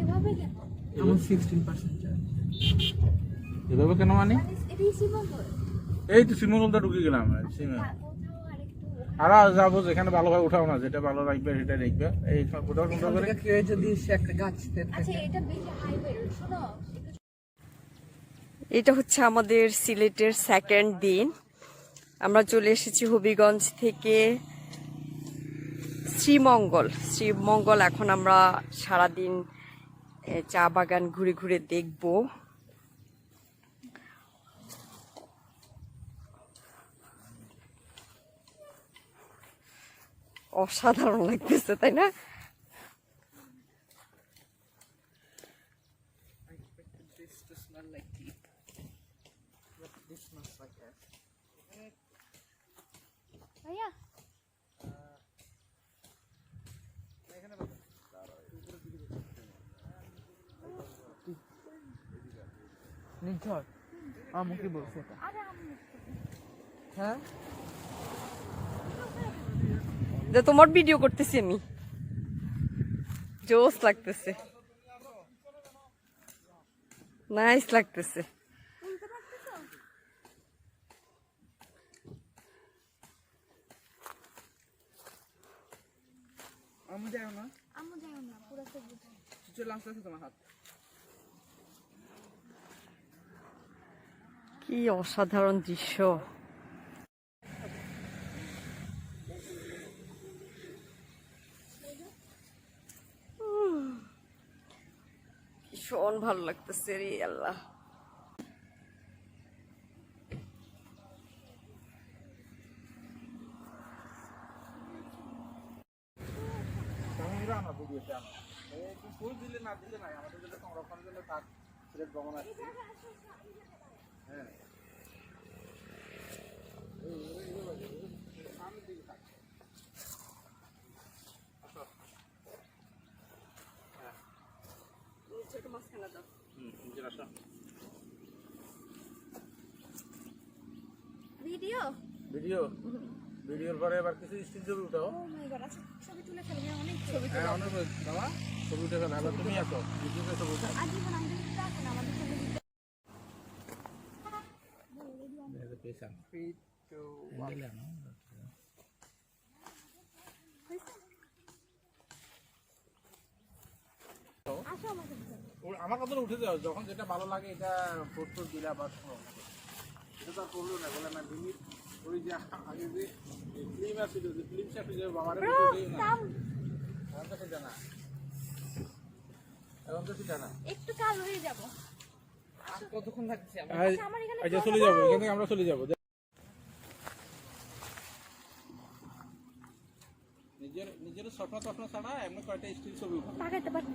এভাবে কেন? আমার এভাবে কেন মানে? মানে এটাই সীমান্তর এই তো সিমুলটা ঢুকে গেলাম সিমে আর আর যাব যেখানে ভালোভাবে উঠাও না যেটা ভালো রাখবে সেটা দেখবে। এই কোথাও সুন্দর করে যদি একটা গাছ আচ্ছা এটা বেশি হাইওয়ে শোনো। এটা হচ্ছে আমাদের সিলেটের সেকেন্ড দিন। আমরা চলে এসেছি হবিগঞ্জ থেকে শ্রীমঙ্গল। শ্রীমঙ্গল এখন আমরা সারাদিন চা বাগান ঘুরে ঘুরে দেখব। অসাধারণ লাগতেছে, তাই না? নির্ঝর আমাকে বলছে এটা। আরে হ্যাঁ? যে তোমার ভিডিও করতেছি আমি। জোস লাগতেছে। নাইস লাগতেছে। আমি যাই না? আমি যাই না পুরো সবুজ। চলে আসতেছে তোমার হাত। কি অসাধারণ দৃশ্য। ভীষণ ভালো লাগতেছে রে আল্লাহ। দিলে না দিলে নাই, আমাদের যদি সংরক্ষণ দিলে তার ভ্রমণ হ্যাঁ ভিডিও? ভিডিও? ভিডিওর পরে এবার কিছু স্টিল ছবি উঠাও। গড আচ্ছা ছবি তুলে ফেলি হ্যাঁ অনেক ছবি হ্যাঁ অনেক বাবা ছবি উঠে ফেলা এবার তুমি আসো ভিডিওতে ছবি উঠাও। আমার কথা উঠে যাও যখন যেটা ভালো লাগে এটা ফটো দিলা বা এটা তো করল না বলে না লিমিট ওই যে আগে যে ফিল্ম আসছিল যে ফিল্ম সাথে যে বাবারে বুঝেই না। কাম এখন তো সেটা না। এখন তো সেটা না। একটু কাল হয়ে যাব। কতক্ষণ লাগছে আমার আমার এখানে আচ্ছা চলে যাব এখান থেকে আমরা চলে যাব নিজের নিজের স্বপ্ন টপ্ন ছাড়া এমনি কয়টা স্টিল ছবি তাকাইতে পারছি।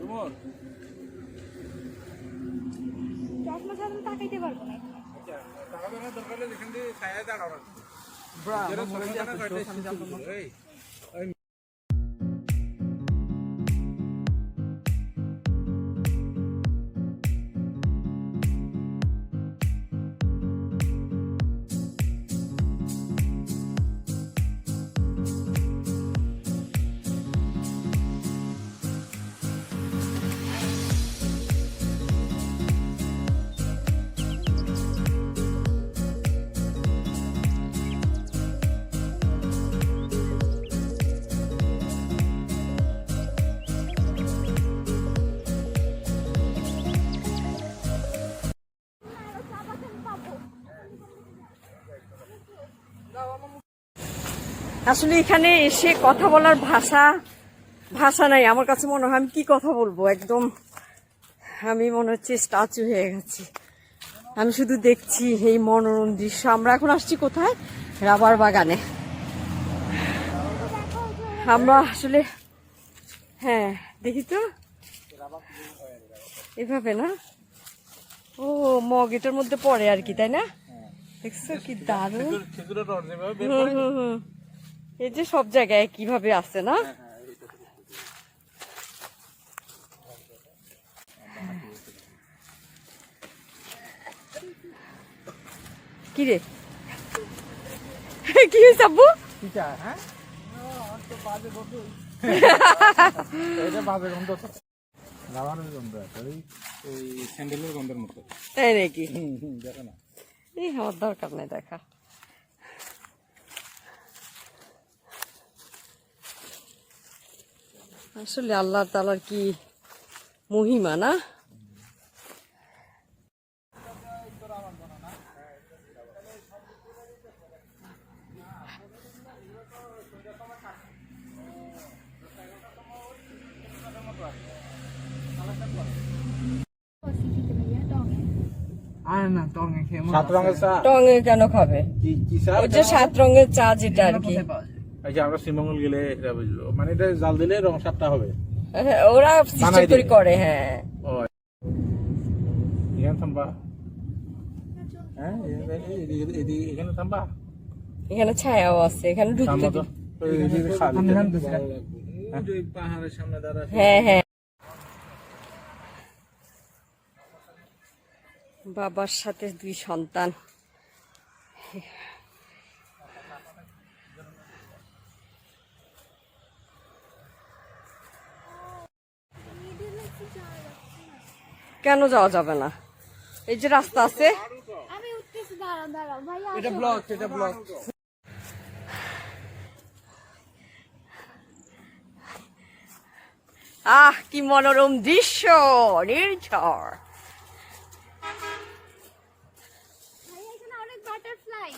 তোমার চশমা ছাড়া পারব না। আচ্ছা দরকার হলে ছায়া ব্রা আমার এই আসলে এখানে এসে কথা বলার ভাষা ভাষা নাই। আমার কাছে মনে হয় আমি কি কথা বলব? একদম আমি মনে হচ্ছে স্ট্যাচু হয়ে গেছি। আমি শুধু দেখছি এই মনোরম দৃশ্য। আমরা এখন আসছি কোথায়? রাবার বাগানে। আমরা আসলে হ্যাঁ দেখি তো। এভাবে না? ও মগ এটার মধ্যে পড়ে আর কি তাই না? দেখছ কি দারুণ। এই যে সব জায়গায় কীভাবে আছে না? কি রে? কি হয়েছে আব্বু? হ্যাঁ? তো। বাজে বন্ধু এটা বাজে গন্ধ তো রাবারের গন্ধ আছে ওই ওই স্যান্ডেলের গন্ধের মতো তাই নাকি হুম হুম দেখো না এই আমার দরকার নেই দেখা আসলে আল্লাহ তালার কি মহিমা না? সাত রঙের চা। টঙে কেন খাবে? কি কি চা ওই যে সাত রঙের চা যেটা আর কি। এই যে আমরা শ্রীমঙ্গল গেলে এটা বুঝলো মানে এটা জাল দিলে রং সাতটা হবে। হ্যাঁ, ওরা সিস্টেম বানাই করে হ্যাঁ। এখানে থামবা। হ্যাঁ এখানে থামবা। এখানে ছায়াও আছে এখানে ঢুকতে। হ্যাঁ? পাহাড়ের সামনে দাঁড়া হ্যাঁ হ্যাঁ। বাবার সাথে দুই সন্তান। কেন যাওয়া যাবে না? এই যে রাস্তা আছে। আহ কি মনোরম দৃশ্য নির্ঝর। ভাইয়া এখানে অনেক বাটারফ্লাই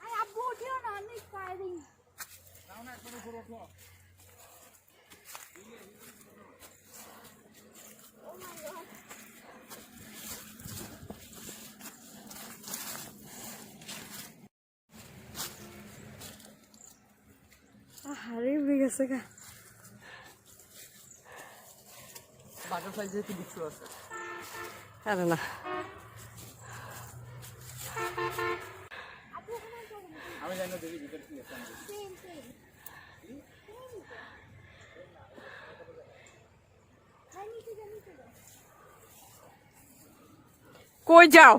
আরে আব্বু উঠিও না অনেক টায়ারিং আরে উড়ে গেছে গা। বাটারফ্লাই যেহেতু কিছু আছে আরে না। আমি জানি দেখি ভিতরে কি আছে। কই যাও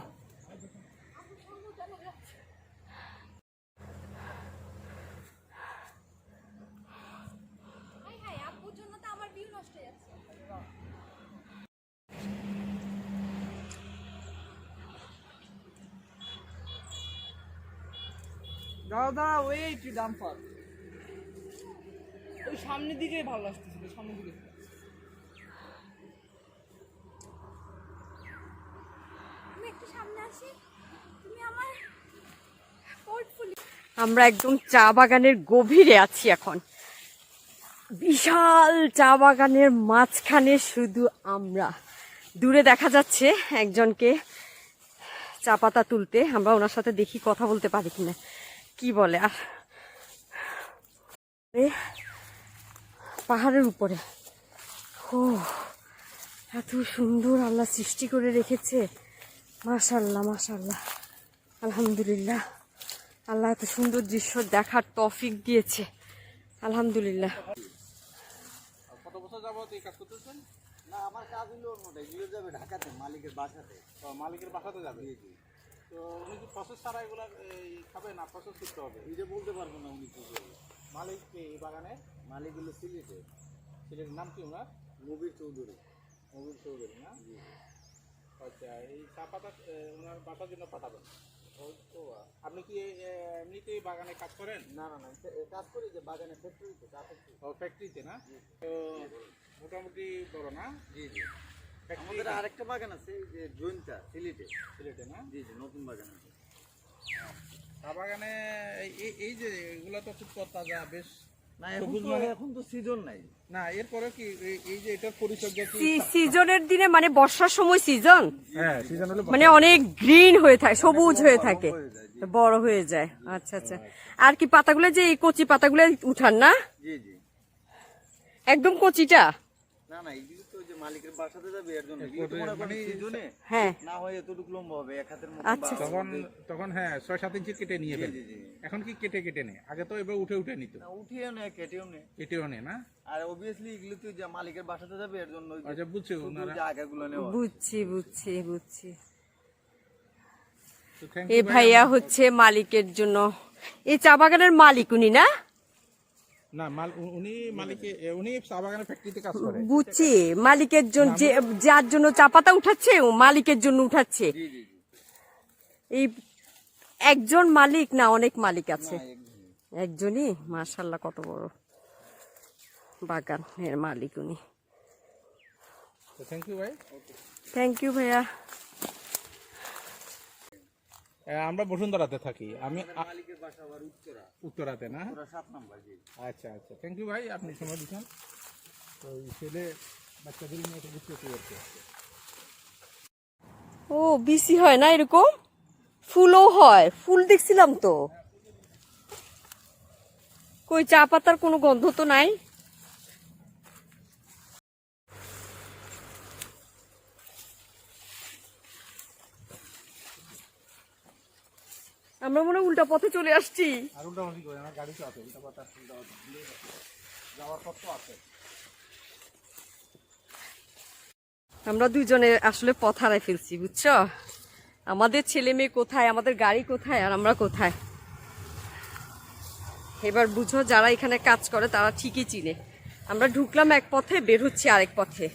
হাই হাই আব্বুর জন্য তো আমার ভিউ নষ্ট হয়ে যাচ্ছে দাঁড়াও ওই একটু ডাম্পার? ওই সামনের দিকে ভালো আসতেছিল সামনের দিকে। তুমি একটু সামনে আসি। তুমি আমার পোর্টফোলিও আমরা একদম চা বাগানের গভীরে আছি এখন। বিশাল চা বাগানের মাঝখানে শুধু আমরা। দূরে দেখা যাচ্ছে একজনকে চা পাতা তুলতে। আমরা ওনার সাথে দেখি কথা বলতে পারি কিনা। কি বলে? আর পাহাড়ের উপরে। ও এত সুন্দর আল্লাহ সৃষ্টি করে রেখেছে। মাশাল্লাহ মাশাল্লাহ আলহামদুলিল্লাহ। আল্লাহ এত সুন্দর দৃশ্য দেখার তফিক দিয়েছে। আলহামদুলিল্লাহ। কত বছর যাবত এই কাজ করতেছেন? না আমার কাজ হলো ওর মধ্যে ঢাকাতে মালিকের বাসাতে। মালিকের বাসাতে যাবে? তো উনি কি প্রসেস ছাড়া এগুলা এই, খাবে না? প্রসেস করতে হবে। এটা বলতে পারব না উনি কি করবে মালিক কে এই বাগানে? মালিক হলো সিলেটে। ছেলের নাম কি ওনার? নবীর চৌধুরী। মবিল চৌধুরী না? আচ্ছা এই চা পাতা ওনার বাসার জন্য পাঠাবেন। আপনি কি এ, এমনিতেই বাগানে কাজ করেন? না না না কাজ করি যে বাগানে ফ্যাক্টরিতে ও ফ্যাক্টরিতে না? তো মোটামুটি বড় না? জি জি। আমাদের আরেকটা বাগান আছে যে সিলেটে। সিলেটে না? জি জি নতুন বাগান আছে। চা বাগানে এই- যে এগুলো তো খুব তাজা বেশ না এখন তো মানে- সিজন নাই। না এরপরে কি এই- এই যে এটার পরিচর্যা সিজনের দিনে মানে বর্ষার সময় সিজন হ্যাঁ সিজন হলে মানে অনেক গ্রিন হয়ে থাকে সবুজ হয়ে থাকে। বড় হয়ে যায় আচ্ছা আচ্ছা। আর কি পাতাগুলো যে এই কচি পাতাগুলো উঠান না? জি জি। একদম কচিটা? না না মালিকের বাসাতে যাবে এর জন্য। মনে করেন সিজনে হ্যাঁ। না হয় এতটুকু লম্বা হবে এক হাতের মতো আচ্ছা। তখন তখন হ্যাঁ ছয় সাত ইঞ্চি কেটে নিয়ে ফেলে। জি জি। এখন কি কেটে কেটে নেয় আগে তো এবার উঠে উঠে নিত। না উঠিও নে কেটেও নে। কেটেও নেয় না? আর অবভিয়াসলি এগুলো তো যে মালিকের বাসাতে যাবে এর জন্য ওই যে আচ্ছা বুঝছি শুধু ওনারা। জায়গাগুলো নেওয়া। বুঝছি বুঝছি বুঝছি। তো thank এই you ভাইয়া হচ্ছে মালিকের জন্য। এই চা বাগানের মালিক উনি না? না মাল উনি মালিকে উনি চা বাগানের ফ্যাক্টরিতে কাজ করে। বুঝছি মালিকের জন্য যে যার জন্য চা পাতা উঠাচ্ছে ও মালিকের জন্য উঠাচ্ছে। এই একজন মালিক না অনেক মালিক আছে। একজনই। মার্শাল্লাহ কত বড় বাগানের মালিক উনি। থ্যাংক ইউ ভাই। থ্যাংক ইউ ভাইয়া। আমরা বসুন্ধরাতে থাকি। আমি আ- মালিকের বাসা আবার উত্তরা। উত্তরাতে না? আচ্ছা আচ্ছা। থ্যাংক ইউ ভাই আপনি সময় দিচ্ছেন। তো ছেলে বাচ্চাদের নিয়ে একটু ঘুরতে করতে ও বিসি হয় না এরকম? ফুলও হয় ফুল দেখছিলাম তো। কই চা পাতার কোনো গন্ধ তো নাই? আমরা মনে উল্টা পথে চলে আসছি। আর উল্টা করে? আমার গাড়ি তো আছে উল্টা পাতা যাওয়ার পথ তো আছে। আমরা দুজনে আসলে পথ হারাই ফেলছি বুঝছ? আমাদের ছেলে মেয়ে কোথায় আমাদের গাড়ি কোথায় আর আমরা কোথায়? এবার বুঝো যারা এখানে কাজ করে তারা ঠিকই চিনে। আমরা ঢুকলাম এক পথে বের হচ্ছি আরেক পথে।